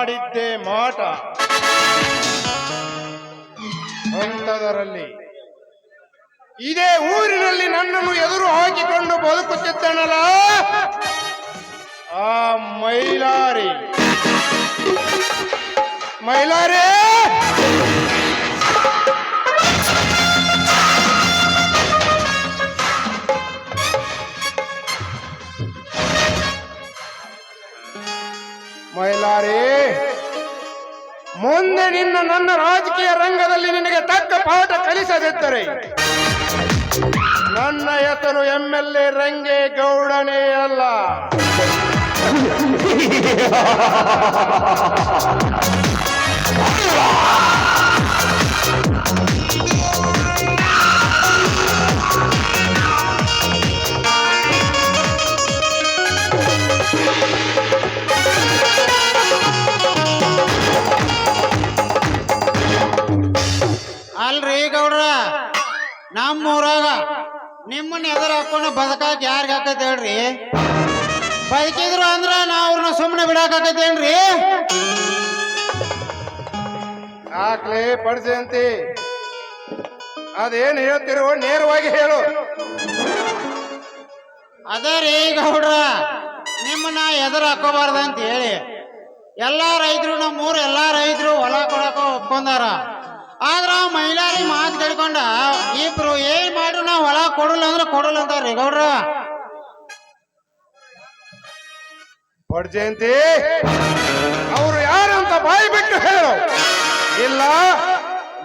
ಮಾಡಿದ್ದೆ ಮಾಟ. ಅಂತದರಲ್ಲಿ ಇದೇ ಊರಿನಲ್ಲಿ ನನ್ನನ್ನು ಎದುರು ಹಾಕಿಕೊಂಡು ಬದುಕುತ್ತಿದ್ದನಲ್ಲ? ಆ ಮೈಲಾರಿ. ಮೈಲಾರಿ! ಮೈಲಾರಿ. ಮುಂದೆ ನಿನ್ನ ನನ್ನ ರಾಜಕೀಯ ರಂಗದಲ್ಲಿ ನಿನಗೆ ತಕ್ಕ ಪಾಠ ಕಲಿಸದಿದ್ದರೆ ನನ್ನ ಹೆಸರು ಎಂ ಎಲ್ ಎ ರಂಗೇಗೌಡನೇ ಅಲ್ಲ. ನಮ್ಮ ಊರಾಗ ನಿಮ್ಮನ್ನ ಎದುರು ಹಾಕೊಂಡು ಬದುಕಾಕ ಯಾರಿಗೆ ಆಕೈತೆ ಹೇಳ್ರಿ? ಬದುಕಿದ್ರು ಅಂದ್ರ ನಾ ಅವ್ರನ್ನ ಸುಮ್ಮನೆ ಬಿಡಾಕೈತೇನ್ರಿ ಯಾಕ್ಲೇ ಪಡ್ಸಂತಿ. ಅದೇನು ಹೇಳ್ತಿರೋ ನೇರವಾಗಿ ಹೇಳು. ಅದೇ ರೀ ಗೌಡ್ರ ನಿಮ್ಮನ್ನ ಎದುರು ಹಾಕೋಬಾರ್ದಂತ ಹೇಳಿ. ಎಲ್ಲಾ ರೈತರು ನಮ್ಮೂರು ಎಲ್ಲಾ ರೈತರು ಹೊಲ ಕೊಡಕ ಒಪ್ಕೊಂಡಾರ. ಆದ್ರ ಮಹಿಳಾರಿ ಮಾತು ಕೇಳ್ಕೊಂಡ ಇಬ್ರು ಏನ್ ಮಾಡ್ರು ನಾವ್ ಹೊಲ ಕೊಡಲ್ಲ ಅಂದ್ರೆ ಕೊಡಲ್ಲ ಅಂತಾರ್ರಿ ಗೌಡ್ರ. ಪಡ್ಜಯಂತಿ ಅವರು ಯಾರು ಅಂತ ಬಾಯಿ ಬಿಟ್ಟು ಹೇಳು. ಇಲ್ಲ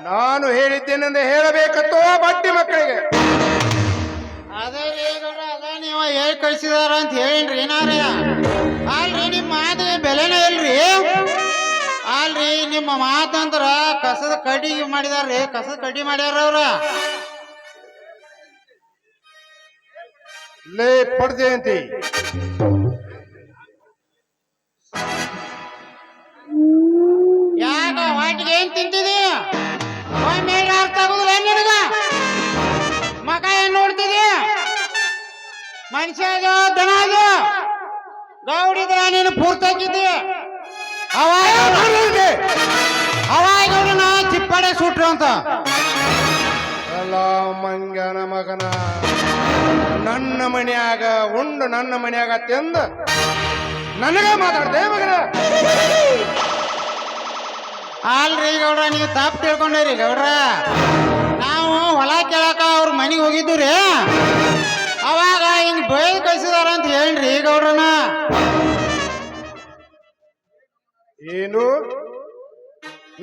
ನಾನು ಹೇಳಿದ್ದೇನೆಂದು ಹೇಳಬೇಕತ್ತೋ ಬಡ್ಡಿ ಮಕ್ಕಳಿಗೆ. ಅದೇ ಅದೇ ನೀವು ಹೇಳಿ ಕಳ್ಸಿದಾರ ಅಂತ ಹೇಳಿನ್ರಿ ಏನಾರ. ಅಲ್ರಿ ನಿಮ್ಮ ಮಾತಂದ್ರ ಕಸದ ಕಡಿ ಮಾಡಿದಾರ್ರಿ ಕಸದ ಕಡ್ಡಿ ಮಾಡ್ಯಾರ ಅವ್ರ. ಲೇ ಪಡ್ಜಯಂತಿ ಯಾಕ ವಾಟಿಗೆ ಏನ್ ತಿಂತಿದಿ? ಒಮ್ಮೆ ಅರ್ಥ ಆಗುದಿಲ್ಲ ನಿನಗ? ಮಕ ಏನ್ ನೋಡ್ತಿದಿ? ಮನುಷ್ಯ ದನ ಗೌಡಿದ್ರ ನೀನು ಪೂರ್ತಾಕಿದ್ದಿ ಚಿಪ್ಪಾಡೆ ಸುಟ್ರು ಅಂತ. ಮಂಗನ ಮಗನ ನನ್ನ ಮನ್ಯಾಗ ಉಂಡು ನನ್ನ ಮನ್ಯಾಗ ತಿಂದ. ನನಗ ಮಾತಾಡ್ದೆ ಮಗನ? ಅಲ್ರಿ ಗೌಡ್ರ ನೀವು ತಾಪ್ ತಿಳ್ಕೊಂಡ್ರಿ ಗೌಡ್ರ. ನಾವು ಹೊಲ ಕೇಳಕ ಅವ್ರ ಮನೆಗೆ ಹೋಗಿದ್ದು ರೀ ಅವಾಗ ಹಿಂಗ್ ಬೈ ಕಳ್ಸಿದಾರ ಅಂತ ಹೇಳ್ರಿ ಗೌಡ್ರನ. ಏನು?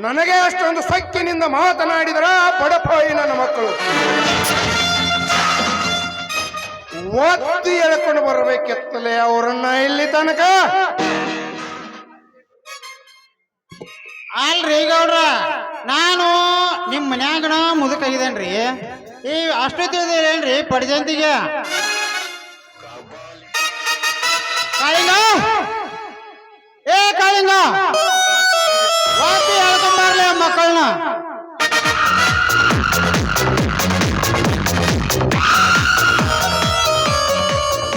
ನನಗೆ ಅಷ್ಟೊಂದು ಸಕ್ಕಿನಿಂದ ಮಾತನಾಡಿದರ ಬಡಪಾಯಿ ನನ್ನ ಮಕ್ಕಳು. ಒತ್ತಿ ಎಳ್ಕೊಂಡು ಬರಬೇಕೆತ್ತಲೆ ಅವರನ್ನ ಇಲ್ಲಿ ತನಕ. ಅಲ್ರಿ ಗೌಡ್ರ, ನಾನು ನಿಮ್ಮ ಮನ್ಯಾಗನ ಮುದುಕಾಗಿದ್ದೇನ್ರಿ ಈ ಅಷ್ಟು ತಿಳಿದೇನ್ರಿ ಪಡ್ಜಂತಿಗೆ? ಕಾಳಿಂಗ ಏ ಕಾಳಿಂಗ! ಹೇಳ್ಕೊಂಬರ್ಲಿ ಮಕ್ಕಳನ್ನ?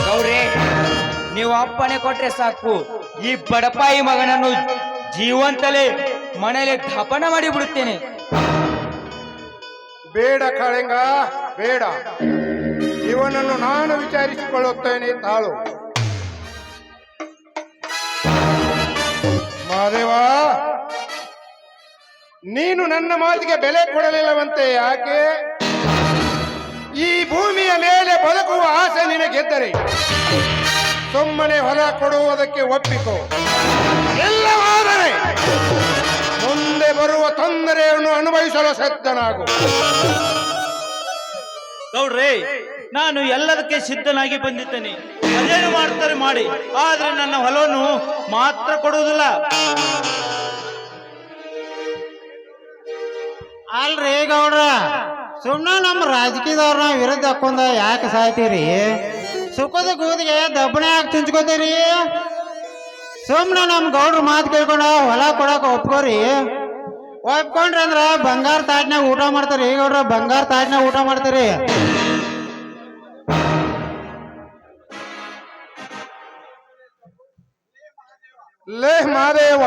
ಗೌರಿ ನೀವು ಅಪ್ಪಣೆ ಕೊಟ್ರೆ ಸಾಕು. ಈ ಬಡಪಾಯಿ ಮಗನನ್ನು ಜೀವಂತಲೇ ಮನೆಯಲ್ಲಿ ಧಪನ ಮಾಡಿ ಬಿಡುತ್ತೇನೆ ಬೇಡ ಕಾಳಿಂಗ ಬೇಡ. ಇವನನ್ನು ನಾನು ವಿಚಾರಿಸಿಕೊಳ್ಳುತ್ತೇನೆ ತಾಳು. ಮಾದೇವ ನೀನು ನನ್ನ ಮಾತಿಗೆ ಬೆಲೆ ಕೊಡಲಿಲ್ಲವಂತೆ, ಯಾಕೆ? ಈ ಭೂಮಿಯ ಮೇಲೆ ಬದುಕುವ ಆಸೆ ನಿನಗೆದ್ದರೆ, ಸುಮ್ಮನೆ ಹೊಲ ಕೊಡುವುದಕ್ಕೆ ಒಪ್ಪಿಕೋ. ಎಲ್ಲವಾದರೆ, ಮುಂದೆ ಬರುವ ತೊಂದರೆಯನ್ನು ಅನುಭವಿಸಲು ಸಿದ್ಧನಾಗು. ನೋಡ್ರಿ ನಾನು ಎಲ್ಲದಕ್ಕೆ ಸಿದ್ಧನಾಗಿ ಬಂದಿದ್ದೇನೆ. ಅದೇನು ಮಾಡ್ತಾರೆ ಮಾಡಿ. ಆದ್ರೆ ನನ್ನ ಹೊಲವನ್ನು ಮಾತ್ರ ಕೊಡುವುದಿಲ್ಲ. ಅಲ್ರಿ ಗೌಡ್ರ ಸುಮ್ಮನೆ ನಮ್ಮ ರಾಜಕೀಯದವ್ರನ್ನ ವಿರುದ್ಧ ಹಾಕೊಂಡ ಯಾಕೆ ಸಾಯ್ತೀರಿ? ಸುಖದ ಕೂದಿಗೆ ದಬ್ಬಣೆ ಹಾಕಿ ಚುಂಚ್ಕೋತೀರಿ? ಸುಮ್ಮನೆ ನಮ್ಮ ಗೌಡ್ರ ಮಾತು ಕೇಳ್ಕೊಂಡ ಹೊಲ ಕೊಡಕ್ಕೆ ಒಪ್ಕೋರಿ? ಒಪ್ಕೊಂಡ್ರಿ ಅಂದ್ರ ಬಂಗಾರ ತಾಟ್ನಾಗ ಊಟ ಮಾಡ್ತಾರಿ. ಗೌಡ್ರ, ಬಂಗಾರ ತಾಟ್ನಾಗ ಊಟ ಮಾಡ್ತೀರಿ? ಲೇ ಮಾದೇವ,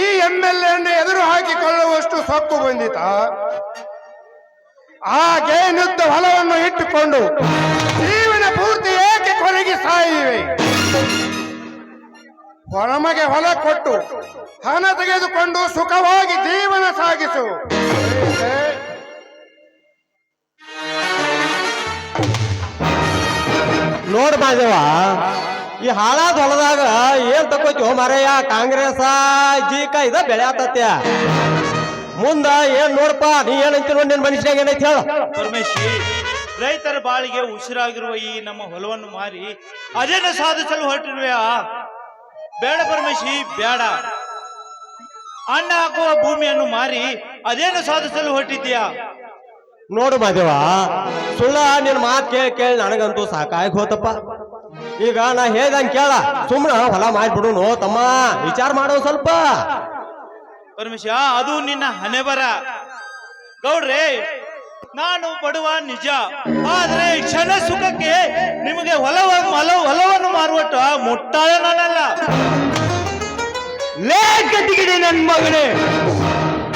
ಈ ಎಂ ಎಲ್ ಎನ್ನು ಎದುರು ಹಾಕಿಕೊಳ್ಳುವಷ್ಟು ಸೊಕ್ಕು ಬಂದಿತ? ಆ ಗೇನುದ್ದ ಹೊಲವನ್ನು ಇಟ್ಟುಕೊಂಡು ಜೀವನ ಪೂರ್ತಿ ಏಕೆ ಕೊರಗಿ ಸಾಯಿವೆ? ನಮಗೆ ಹೊಲ ಕೊಟ್ಟು ಹಣ ತೆಗೆದುಕೊಂಡು ಸುಖವಾಗಿ ಜೀವನ ಸಾಗಿಸು. ನೋಡ್ಬಾದವಾ ಈ ಹಾಳಾದ ಹೊಲದಾಗ ಏನ್ ತಕೋತೀವೋ ಮರೆಯ ಕಾಂಗ್ರೆಸ್ ಜೀಕ ಇದ ಬೆಳೆ ಆತತ್ಯ ಮುಂದ ಏನ್ ನೋಡಪ್ಪ? ನೀ ಏನಂತ ನೋಡಿ ನಿನ್ ಮನುಷ್ಯನಾಗ ಏನೈತಿ ಹೇಳ. ಪರಮೇಶಿ ರೈತರ ಬಾಳಿಗೆ ಉಸಿರಾಗಿರುವ ಈ ನಮ್ಮ ಹೊಲವನ್ನು ಮಾರಿ ಅದೇನ ಸಾಧಿಸಲು ಹೊರಟಿರುವೆಯಾ? ಬೇಡ ಪರಮೇಶಿ ಬೇಡ. ಅಣ್ಣ ಹಾಕುವ ಭೂಮಿಯನ್ನು ಮಾರಿ ಅದೇನು ಸಾಧಿಸಲು ಹೊರಟಿದ್ಯಾ ನೋಡು ಮಾದೇವ ಸುಳ್ಳ ನಿನ್ ಮಾತು ಕೇಳಿ ಕೇಳಿ ನನಗಂತೂ ಸಾಕಾಗಿ ಹೋತಪ್ಪ ಈಗ ನಾ ಹೇಳ್ದಂಗ್ ಕೇಳ. ಸುಮ್ನ ಹೊಲ ಮಾಡ್ಬಿಡುನು. ತಮ್ಮ ವಿಚಾರ ಮಾಡೋ ಸ್ವಲ್ಪ. ಪರಮೇಶ ಅದು ನಿನ್ನ ಹಣೆ ಬರ. ಗೌಡ್ರೆ ನಾನು ಬಡವ ನಿಜ. ಆದ್ರೆ ಕ್ಷಣ ಸುಖಕ್ಕೆ ನಿಮಗೆ ಹೊಲವ ಹೊಲ ಹೊಲವನ್ನು ಮಾರುವಟ್ಟ ಮುಟ್ಟಾಯ ನಾನಲ್ಲ. ಲೇ ಕಟ್ಟಿಗಿಡಿ ನನ್ ಮಗನೇ.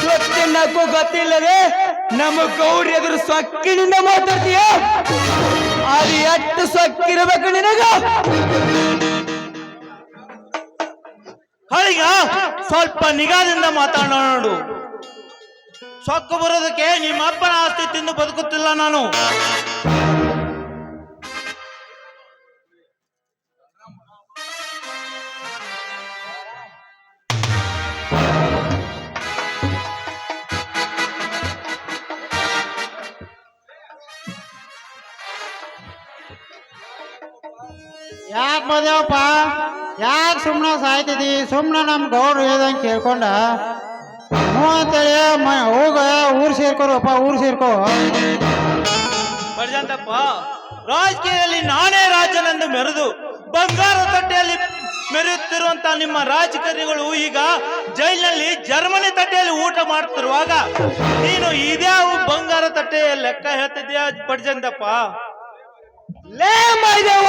ಗೊತ್ತಿಲ್ಲಕ್ಕೂ ಗೊತ್ತಿಲ್ಲದೆ ನಮ್ಮ ಗೌರಿ ಎದುರು ಸೊಕ್ಕಿನಿಂದ ಮಾತಾಡ್ತೀಯ? ಅದು ಎಷ್ಟು ಸಕ್ಕಿರ್ಬೇಕು ನಿನಗ? ಹಳಿಗ ಸ್ವಲ್ಪ ನಿಗಾದಿಂದ ಮಾತಾಡೋಣ ನೋಡು. ಸೊಕ್ಕು ಬರೋದಕ್ಕೆ ನಿಮ್ಮ ಅಪ್ಪನ ಆಸ್ತಿ ತಿಂದು ಬದುಕುತ್ತಿಲ್ಲ ನಾನು. ಸುಮ್ಮನೆ ನಮ್ಮ ಗೌಡ್ರು ಹೇಳ್ದಂಗೆ ಕೇಳ್ಕೊಂಡ ಹ್ಞೂ ಅಂತೇಳಿ ಮ ಹೋಗ ಊರು ಸೇರ್ಕೋರಪ್ಪ ಊರು ಸೇರ್ಕೋ. ಬರ್ಜಂತಪ್ಪ ರಾಜಕೀಯದಲ್ಲಿ ನಾನೇ ರಾಜನೆಂದು ಮೆರೆದು ಬಂಗಾರ ತಟ್ಟೆಯಲ್ಲಿ ಮೆರೆಯುತ್ತಿರುವಂತ ನಿಮ್ಮ ರಾಜಕಾರಣಿಗಳು ಈಗ ಜೈಲಿನಲ್ಲಿ ಜರ್ಮನಿ ತಟ್ಟೆಯಲ್ಲಿ ಊಟ ಮಾಡ್ತಿರುವಾಗ ನೀನು ಇದ್ಯಾವ ಬಂಗಾರ ತಟ್ಟೆಯ ಲೆಕ್ಕ ಹೇಳ್ತಿದ್ಯಾ ಪಡ್ಜಂತಪ್ಪ ಲೇ ಮೈದೇವ!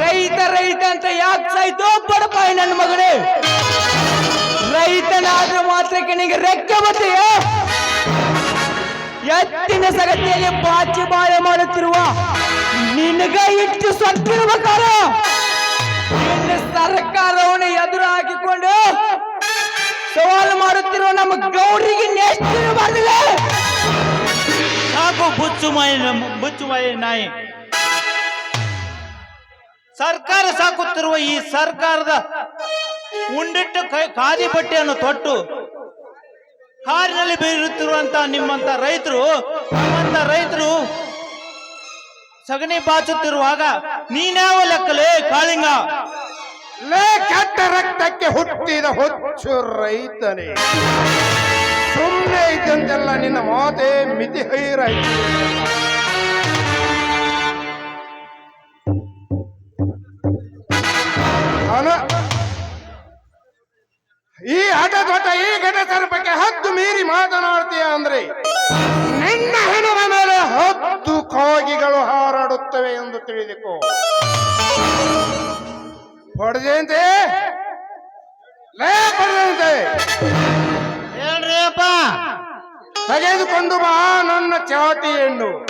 ರೈತ ರೈತ ಅಂತ ಯಾಕೆ ಸಾಯ್ತು? ಬಡಪಾಯಿ ನನ್ನ ಮಗನೇ. ರೈತನಾದ್ರೂ ಮಾತ್ರಕ್ಕೆ ನಿನಗೆ ರೆಕ್ಕೆ ಬರ್ತೀಯ ಎತ್ತಿನ ಸಗತಿಯಲ್ಲಿ ಬಾಚಿ ಬಾಳೆ ಮಾಡುತ್ತಿರುವ ನಿನಗ ಇಟ್ಟು ಸತ್ತಿರ್ಬೇಕಾರ ಇನ್ನು ಸರ್ಕಾರವನ್ನು ಎದುರು ಹಾಕಿಕೊಂಡು ಸವಾಲು ಮಾಡುತ್ತಿರುವ ನಮ್ಮ ಗೌರಿಗೆ ನೆಚ್ಚಿರಬಾರ್ದಿಲ್ಲ ಸಾಕು ಬುಚ್ಚು ಮಾಯಿ ಬುಚ್ಚು ಮಾಯಿ ನಾಯಿ. ಸರ್ಕಾರ ಸಾಕುತ್ತಿರುವ ಈ ಸರ್ಕಾರದ ಉಂಡಿಟ್ಟು ಖಾದಿ ಬಟ್ಟೆಯನ್ನು ತೊಟ್ಟು ಕಾರಿನಲ್ಲಿ ಬೀರುತ್ತಿರುವಂತ ನಿಮ್ಮಂತ ರೈತರು ನಿಮ್ಮಂತ ರೈತರು ಸಗಣಿ ಬಾಚುತ್ತಿರುವಾಗ ನೀನ್ಯಾವ ಲೆಕ್ಕಲೇ ಕಾಳಿಂಗ? ಲೇ, ಕೆಟ್ಟ ರಕ್ತಕ್ಕೆ ಹುಟ್ಟಿದ ಹುಚ್ಚು ರೈತನೇ. ಸುಮ್ಮನೆ ಇದ್ದಂತೆಲ್ಲ ನಿನ್ನ ಮಾತೆ ಮಿತಿ ಹೈರ ಈ ಹಠದೊಟ ಈ ಘಟಸರ ಬಗ್ಗೆ ಹದ್ದು ಮೀರಿ ಮಾತನಾಡ್ತೀಯ ಅಂದ್ರೆ ನಿನ್ನ ಹೆಣದ ಮೇಲೆ ಹತ್ತು ಕಾಗಿಗಳು ಹಾರಾಡುತ್ತವೆ ಎಂದು ತಿಳಿದುಕೋ. ಪಡೆದಂತೆ. ಲೇ ಪಡೆದಂತೆ. ಹೇಳ್ರಿಯಪ್ಪ. ತೆಗೆದುಕೊಂಡು ಬಾ ನನ್ನ ಚಾಟಿ ಹೆಣ್ಣು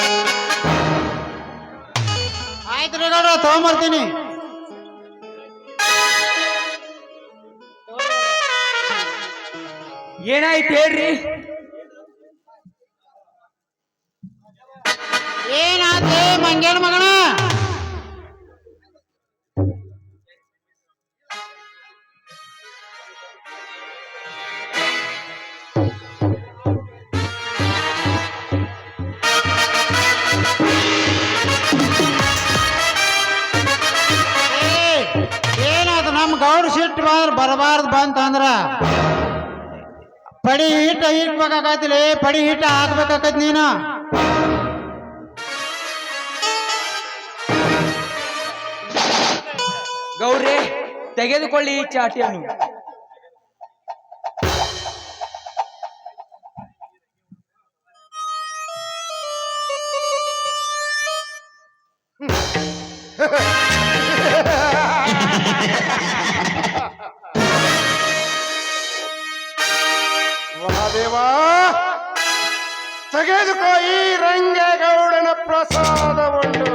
ಆಯ್ತು ತಗೊಂಬರ್ತೀನಿ. ಏನಾಯ್ತು ಹೇಳ್ರಿ? ಏನಾಯ್ತು ಮಂಗಳ ಮಗನ? ಏ, ಏನಾತು ನಮ್ಮ ಗೌಡ್ರ ಸಿಟ್ಟು ಬರಬಾರ್ದು ಬಂತಂದ್ರ. ಪಡಿ ಹಿಟ್ಟ ಹಿಡ್ಬೇಕಾಗತ್ತಿಲ್ಲ ಪಡಿ ಹಿಟ್ಟ ಹಾಕ್ಬೇಕಾಗತ್ ನೀನು. ಗೌರಿ ತೆಗೆದುಕೊಳ್ಳಿ ಈ ಚಾಟಿಯನ್ನು. ತೆಗೆದುಕೋ ಈ ರಂಗೇಗೌಡನ ಪ್ರಸಾದವನ್ನು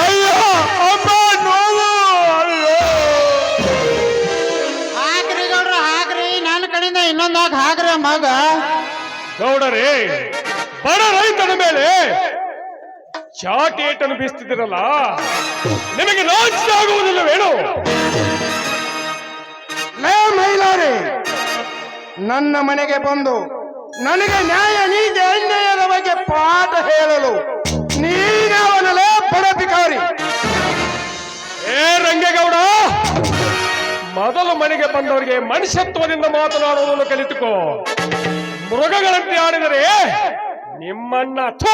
ಅಯ್ಯೋ ಹಾಕ್ರಿ ಗೌಡ್ರ ಹಾಕ್ರಿ ನನ್ನ ಕಡೆಯಿಂದ ಇನ್ನೊಂದಾಗ ಹಾಕ್ ಹಾಕ್ರಿ ಮಗ ಗೌಡರೇ ಬಡ ರೈತನ ಮೇಲೆ ಚಾಟಿ ಏಟನ್ನು ಬೀಸ್ತಿದ್ದೀರಲ್ಲ ನಿಮಗೆ ಆಗುವುದಿಲ್ಲ ಆಗುವುದಿಲ್ಲವೇನು ಲೇ ಮೈಲಾರಿ ನನ್ನ ಮನೆಗೆ ಬಂದು ನನಗೆ ನ್ಯಾಯ ನೀತಿ ಅನ್ಯಾಯದ ಬಗ್ಗೆ ಪಾಠ ಹೇಳಲು ನೀನವನಲೇ ಬಡಪಿಕಾರಿ ಏ ರಂಗೇಗೌಡ ಮೊದಲು ಮನೆಗೆ ಬಂದವರಿಗೆ ಮನುಷ್ಯತ್ವದಿಂದ ಮಾತನಾಡುವುದನ್ನು ಕಲಿತುಕೋ. ಮೃಗಗಳಂತೆ ಆಡಿದರೆ ನಿಮ್ಮನ್ನ ಥು.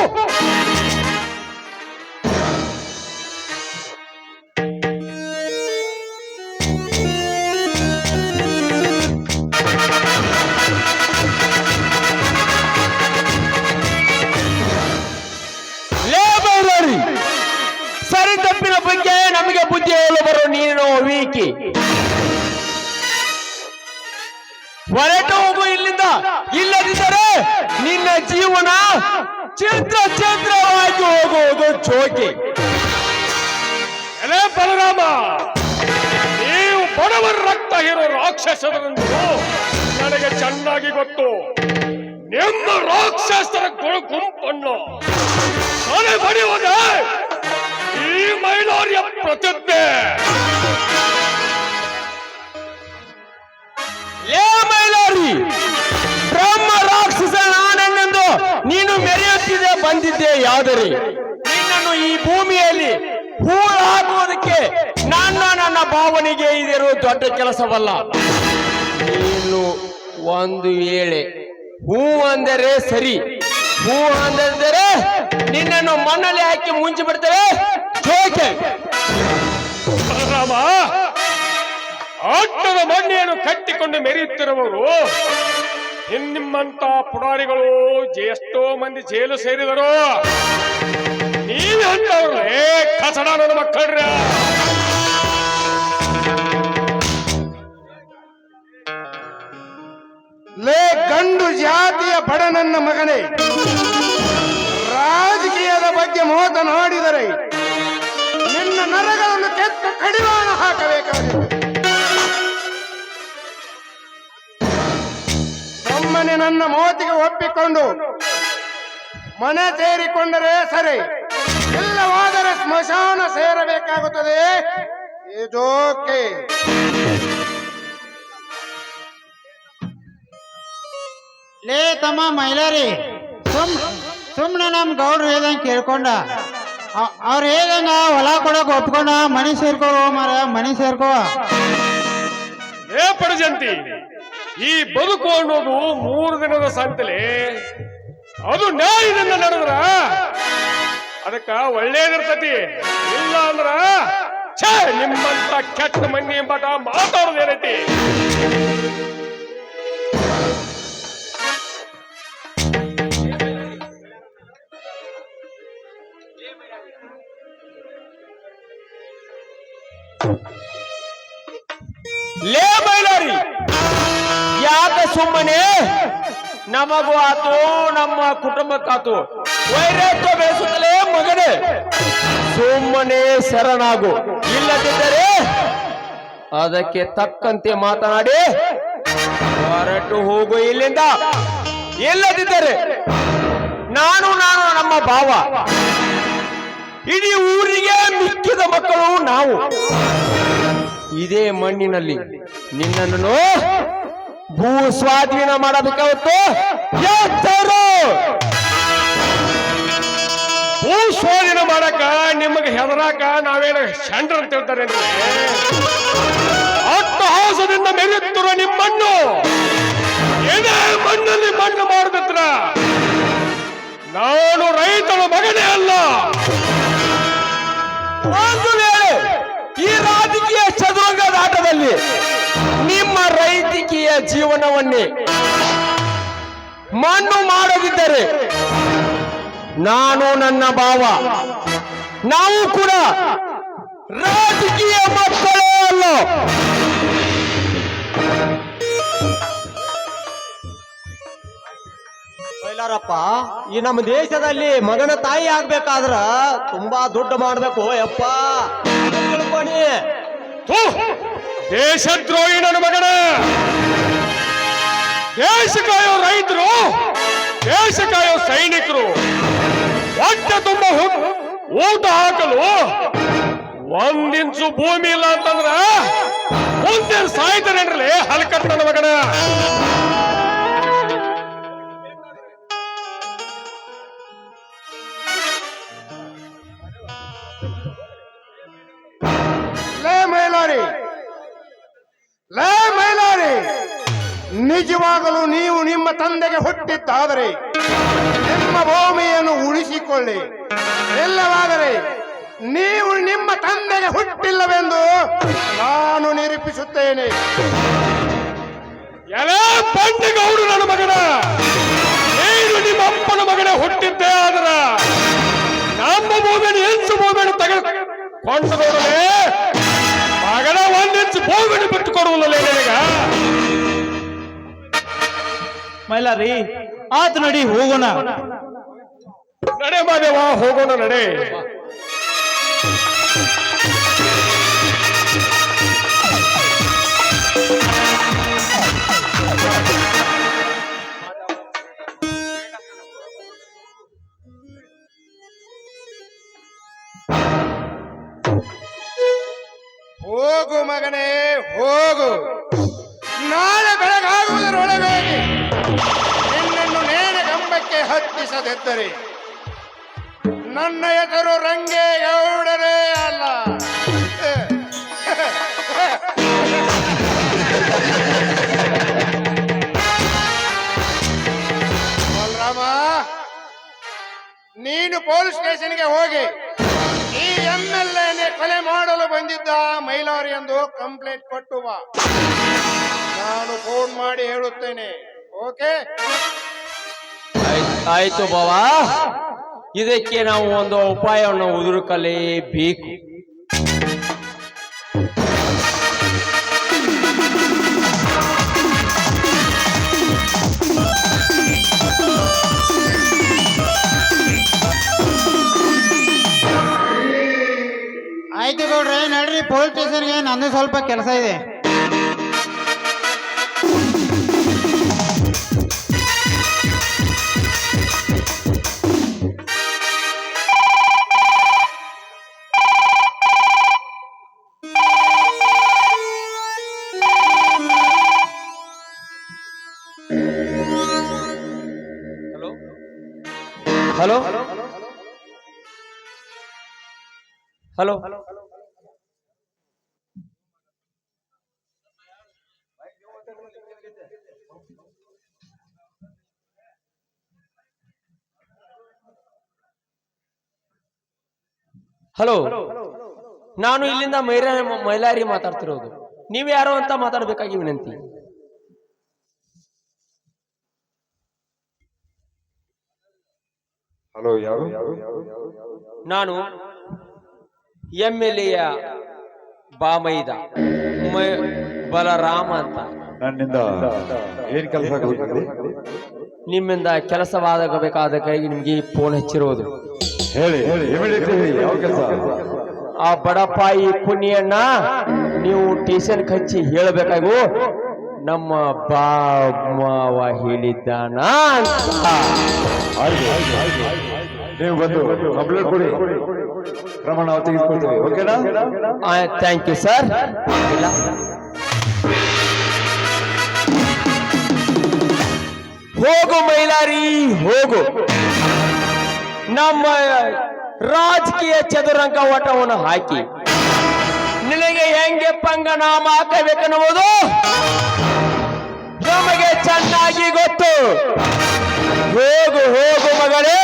ಬರೋ ನೀನು ವೀಕಿ. ಹೊರಟು ಹೋಗು ಇಲ್ಲಿಂದ. ಇಲ್ಲದಿದ್ದರೆ ನಿನ್ನ ಜೀವನ ಚಿತ್ರ ಚಿತ್ರವಾಗಿ ಹೋಗುವುದು ಚೋಕಿ ಎಲೆ ಬಲರಾಮ, ನೀವು ಬಡವರ ರಕ್ತ ಹೀರೋ ರಾಕ್ಷಸರೆಂದು ನನಗೆ ಚೆನ್ನಾಗಿ ಗೊತ್ತು. ನಿಮ್ಮ ರಾಕ್ಷಸರ ಗುಂಪನ್ನು ಕೊನೆ ಬಡಿಯುವುದೇ ಈ ಮೈಲಾರಿಯ ಪ್ರತಿಜ್ಞೆ. ಲೇ ಮೈಲಾರಿ, ಬ್ರಹ್ಮ ರಾಕ್ಷಸ ನಾನೆಂದು ನೀನು ಮೆರೆಯುತ್ತಿದೆ, ಬಂದಿದ್ದೆ ಯಾವುದರಿ ನಿನ್ನನ್ನು ಈ ಭೂಮಿಯಲ್ಲಿ ಹೂಳು ಹಾಕುವುದಕ್ಕೆ ನನ್ನ ನನ್ನ ಭಾವನೆಗೆ ಇದಿರು ದೊಡ್ಡ ಕೆಲಸವಲ್ಲ. ನೀನು ಒಂದು ವೇಳೆ ಹೂ ಅಂದರೆ ಸರಿ, ಹೂ ಅಂದರೆ ನಿನ್ನನ್ನು ಮಣ್ಣಲ್ಲಿ ಹಾಕಿ ಮುಂಚಿ ಬಿಡ್ತೇವೆ. ಜೋಕೆ ಬಲರಾಮ ಆಟದ ಮಣ್ಣೆಯನ್ನು ಕಟ್ಟಿಕೊಂಡು ಮೆರೆಯುತ್ತಿರುವವರು ನಿಮ್ಮಂತ ಪುಡಾರಿಗಳು ಎಷ್ಟೋ ಮಂದಿ ಜೈಲು ಸೇರಿದರು. ನೀವೇ ಅಂತವ್ರೇ ಕಸಡ ನನ್ನ ಮಕ್ಕಳ್ರ. ಲೇ ಗಂಡು ಜಾತಿಯ ಬಡ ನನ್ನ ಮಗನೇ ರಾಜಕೀಯದ ಬಗ್ಗೆ ಮಾತನಾಡಿದರೆ ನಿನ್ನ ನರಗಳನ್ನು ಕೆತ್ತ ಕಡಿವಾಣ ಹಾಕಬೇಕಾಗಿದೆ ಬ್ರಹ್ಮನೆ ನನ್ನ ಮೋತಿಗೆ ಒಪ್ಪಿಕೊಂಡು ಮನೆ ಸೇರಿಕೊಂಡರೆ ಸರಿ. ಇಲ್ಲವಾದರೆ ಸ್ಮಶಾನ ಸೇರಬೇಕಾಗುತ್ತದೆ. ಇದೋಕೆ ಲೇ ತಮ್ಮ ಮೈಲಾರಿ ಸುಮ್ ನಮ್ಮ ನಮ್ ಗೌಡ್ರು ಹೇಳ್ದಂಗೆ ಕೇಳ್ಕೊಂಡ. ಅವ್- ಅವ್ರು ಹೇಗಂಗ ಹೊಲ ಕೊಡಕ್ ಒಪ್ಕೊಂಡ, ಮನಿ ಸೇರ್ಕೋ ಮರ ಮನಿ ಸೇರ್ಕೋ. ಏ ಪಡಜಂತಿ, ಈ ಬದುಕು ಅನ್ನೋದು ಮೂರು ದಿನದ ಸಂತಲೆ. ಅದು ನ್ಯಾಯದಿಂದ ನಡೆದ್ರ? ಅದಕ್ಕ ಒಳ್ಳೇದಿರ್ತತಿ. ಇಲ್ಲ ಅಂದ್ರ, ಛೇ, ನಿಮ್ಮಂತ ಕೆಟ್ಟ ಮಂದಿ ಎಂಬಟ ಮಾತಾಡೋದೇನೈತಿ? ಸುಮ್ಮನೆ. ನಮಗೂ ಆತು, ನಮ್ಮ ಕುಟುಂಬಕ್ಕಾತು. ವೈರತ್ವ ಬೆಳೆಸುತ್ತಲೇ ಮಗನೇ. ಸುಮ್ಮನೆ ಶರಣಾಗು. ಇಲ್ಲದಿದ್ದರೆ ಅದಕ್ಕೆ ತಕ್ಕಂತೆ ಮಾತನಾಡಿ. ಹೊರಟು ಹೋಗು ಇಲ್ಲಿಂದ. ಇಲ್ಲದಿದ್ದರೆ ನಾನು ನಾನು ನಮ್ಮ ಭಾವ. ಇಡೀ ಊರಿಗೆ ಮಿಕ್ಕಿದ ಮಕ್ಕಳು ನಾವು. ಇದೇ ಮಣ್ಣಿನಲ್ಲಿ ನಿನ್ನನ್ನು ಭೂ ಸ್ವಾಧೀನ ಮಾಡಬೇಕಾಗುತ್ತೆ ಎತ್ತರು ಭೂ ಸ್ವಾಧೀನ ಮಾಡಕ ನಿಮಗೆ ಹೆದರಾಕ ನಾವೇನು ಶಂಡ್ರ ಅಂತ ಹೇಳ್ತಾರೆ ಅಟ್ಟಹಾಸದಿಂದ ಮೆರೆಯುತ್ತಿರುವ ನಿಮ್ಮಣ್ಣು ಏನೇ ಮಣ್ಣಲ್ಲಿ ಮಣ್ಣು ಮಾಡದಿದ್ರ ನಾನು ರೈತನ ಮಗನೇ ಅಲ್ಲ. ಈ ರಾಜಕೀಯ ಚದುರಂಗದ ಆಟದಲ್ಲಿ ನಿಮ್ಮ ರೈತಿಕೀಯ ಜೀವನವನ್ನೇ ಮಣ್ಣು ಮಾಡದಿದ್ದರೆ ನಾನು ನನ್ನ ಭಾವ. ನಾವು ಕೂಡ ರಾಜಕೀಯ ಮಕ್ಕಳೇ ಅಲ್ಲ. ಬೈಲಾರಪ್ಪ, ಈ ನಮ್ಮ ದೇಶದಲ್ಲಿ ಮಗನ ತಾಯಿ ಆಗ್ಬೇಕಾದ್ರ ತುಂಬಾ ದುಡ್ಡು ಮಾಡ್ಬೇಕು, ಯಪ್ಪ. ಥು! ದೇಶದ್ರೋಹಿ ನನ್ನ ಮಗನ. ದೇಶ ರೈತರು ದೇಶ ಸೈನಿಕರು, ಹೊಟ್ಟೆ ತುಂಬ ಊಟ ಹಾಕಲು ಒಂದಿಂಚು ಭೂಮಿ ಇಲ್ಲ ಅಂತಂದ್ರ ಮುಂದೆ ಸಾಯ್ತಾನೇನ್ರಲಿ ಹಲ್ಕಟ್ ನನ್ನ ಮಗನ. ನಿಜವಾಗಲೂ ನೀವು ನಿಮ್ಮ ತಂದೆಗೆ ಹುಟ್ಟಿದ್ದಾದರೆ, ನಿಮ್ಮ ಭೂಮಿಯನ್ನು ಉಳಿಸಿಕೊಳ್ಳಿ. ಇಲ್ಲವಾದರೆ ನೀವು ನಿಮ್ಮ ತಂದೆಗೆ ಹುಟ್ಟಿಲ್ಲವೆಂದು ನಾನು ನಿರೂಪಿಸುತ್ತೇನೆ. ಎಲೆ ಬಂಡಿಗೌಡು ನನ್ನ ಮಗನ. ನೀನು ನಿಮ್ಮ ಅಪ್ಪನ ಮಗನ ಹುಟ್ಟಿದ್ದೇ ಆದ್ರ. ನಮ್ಮ ಭೂಮಿಯನ್ನು ಹೆಚ್ಚು ಭೂಮಿಯನ್ನು ತಗ ನೋಡಲೇ ಮಗನ ಒಂದ್ ಇಂಚು ಭೂಮಿಯನ್ನು ಬಿಟ್ಟು ಕೊಡುವುದಿಲ್ಲ ನಿನಗ ಮೈಲಾರಿ ಆತ ನಡಿ ಹೋಗೋಣ. ನಡೆ ಮಾದೇವ ಹೋಗೋಣ ನಡೆ. ನೀನು ಪೊಲೀಸ್ ಸ್ಟೇಷನ್ಗೆ ಹೋಗಿ ಈ ಎಂ ಎಲ್ ಎ ಕೊಲೆ ಮಾಡಲು ಬಂದಿದ್ದ ಮೈಲಾರಿ ಎಂದು ಕಂಪ್ಲೇಂಟ್ ಕೊಟ್ಟು ಬಾ ನಾನು ಫೋನ್ ಮಾಡಿ ಹೇಳುತ್ತೇನೆ, ಓಕೆ? ಆಯ್ತ್- ಬಾವಾ. ಇದಕ್ಕೆ ನಾವು ಒಂದು ಉಪಾಯವನ್ನು ಹುಡುಕಲೇಬೇಕು ಆಯ್ತು ಗೌಡ್ರೆ ನಡ್ರಿ ಪೊಲೀಸ್ ಸ್ಟೇಷನ್ಗೆ ನಂದು ಸ್ವಲ್ಪ ಕೆಲಸ ಇದೆ. ಹಲೋ ಹಲೋ ಹಲೋ ನಾನು ಇಲ್ಲಿಂದ ಮೈರಾ ಮೈಲಾರಿ ಮಾತಾಡ್ತಿರೋದು. ನೀವು ಯಾರೋ ಅಂತ ಮಾತಾಡ್ಬೇಕಾಗಿ ವಿನಂತಿ. ಹಲೋ ಯಾರು? ನಾನು ಎಂ ಎಲ್ ಎಯ ಬಾಮೈದ ಮ- ಬಲರಾಮ ಅಂತ. ನನ್ನಿಂದ ಏನ್ ಕೆಲಸ ನಿಮ್ಮಿಂದ ಕೆಲಸವಾಗಬೇಕಾದ ಕೈಗೆ ನಿಮ್ಗೆ ಫೋನ್ ಹಚ್ಚಿರೋದು. ಹೇಳಿ ಆ ಬಡಪಾಯಿ ಪುಣ್ಯಣ್ಣ ನೀವು ಟೇಷನ್ ಹಚ್ಚಿ ಹೇಳಬೇಕಾಗು ನಮ್ಮ ಬಾವ ಹೇಳಿದ್ದಾನ ನೀವು ಬಂದು ಕಂಪ್ಲೇಂಟ್ ಕೊಡಿ. ನಾವು ತೆಗೆದುಕೊಳ್ತೇವೆ. ಓಕೆನಾ? ಥ್ಯಾಂಕ್ ಯು ಸರ್ ಹೋಗು ಮೈಲಾರಿ, ಹೋಗು. ನಮ್ಮ ರಾಜಕೀಯ ಚದುರಂಗ ಓಟವನ್ನು ಹಾಕಿ. ನಿನಗೆ ಹೆಂಗೆ ಪಂಗ ನಾಮ ಹಾಕಬೇಕನ್ನುವುದು ನಮಗೆ ಚೆನ್ನಾಗಿ ಗೊತ್ತು. ಹೋಗು ಹೋಗು ಮಗಳೇ?